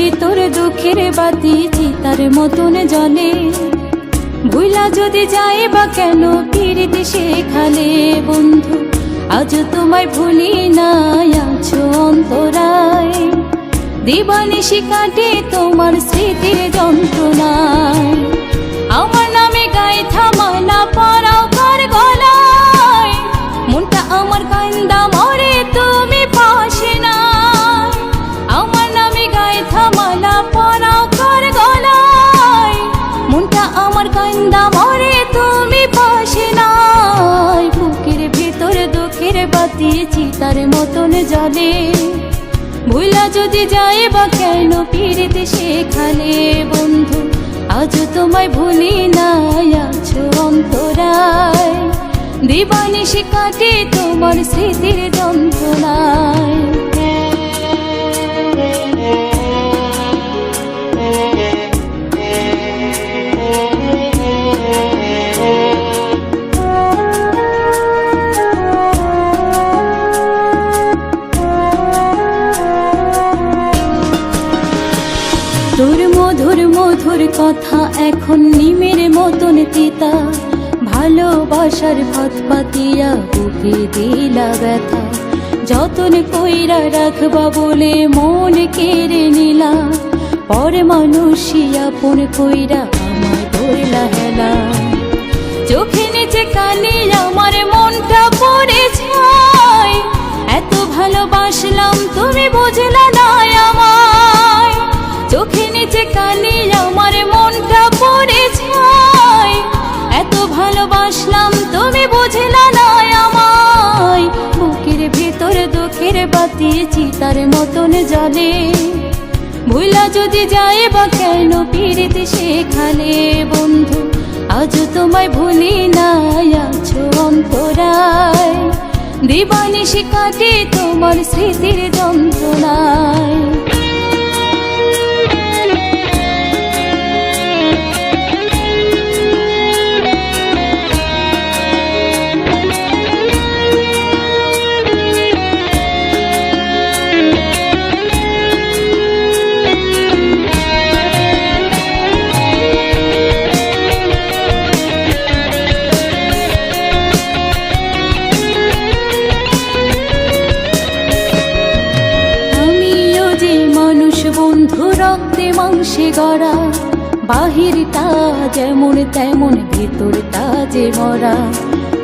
বুকের বাতি চিতার মতন জলে। ভুলা যদি যায় বা কেন ফিরিতে সেখানে বন্ধু, আজ তোমায় ভুলি নাই আছো অন্তরায়। দিবানিশি কাটে তোমার স্মৃতির যন্ত্রণায়। আমার নামে গায়ে থামানা দুঃখের তার মতন জলে। ভুলা যদি যায় বা কেন ফিরিতে সেখানে বন্ধু আজ তোমায় ভুলি নাই আছো অন্তরায়। দিবানিশি কাটে তোমার স্মৃতির যন্ত্রণায় মধুর মধুর কথা এখন নিমের মতন তিতা। ভালোবাসার ভাত পাতিয়া বুকে দিলা ব্যথা। যতন কইরা রাখবা বলে মন কেড়ে নিলা। পর মানুষই আপন কইরা আমায় ধরলা হেলা। চোখে নিচে কালি আমার বুঝলা না আমায়? বুকের ভেতর দুঃখের বাতি চিতার মতন জলে ভুলা যদি যায় বা কেন ফিরিতে সেখানে? বন্ধু আজ তোমায় ভুলি নাই আছো অন্তরায়। দিবানি কাটে তোমার স্মৃতির রক্তে মাংসে গড়া বাহিরটা যেমন তেমন ভেতরটা যে মরা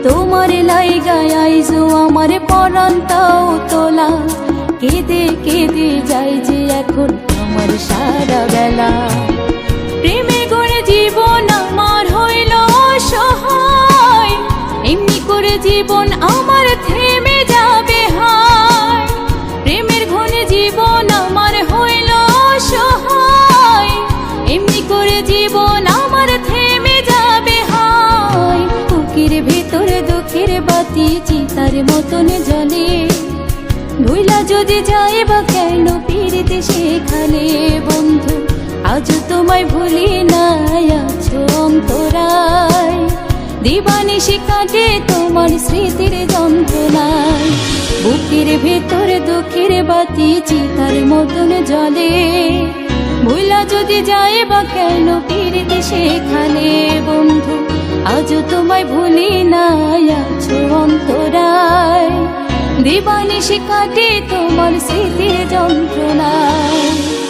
তোমার লাইগায় আইজো আমার পরান্তাও তোলা। কেঁদে কেঁদে যাই যে এখন আমার সারা বেলা। প্রেমে করে জীবন আমার হইল সহায় এমনি করে জীবন চিতার মতন জলে। ভুলা যদি যায় বা কেন ফিরিতে সেখানে? বন্ধু, আজ তোমায় ভুলি নাই আছো অন্তরায়। দিবানিশি কাটে তোমার স্মৃতির যন্ত্রণায়। বুকের ভেতরে দুঃখের বাতি চিতার মতন জলে। ভুলা যদি যায় বা কেন ফিরিতে সেখানে? বন্ধু, আজ তোমায় ভুলি নাই আছো অন্তরায়। দিবানিশি কাটে তোমার স্মৃতি যন্ত্রণায়।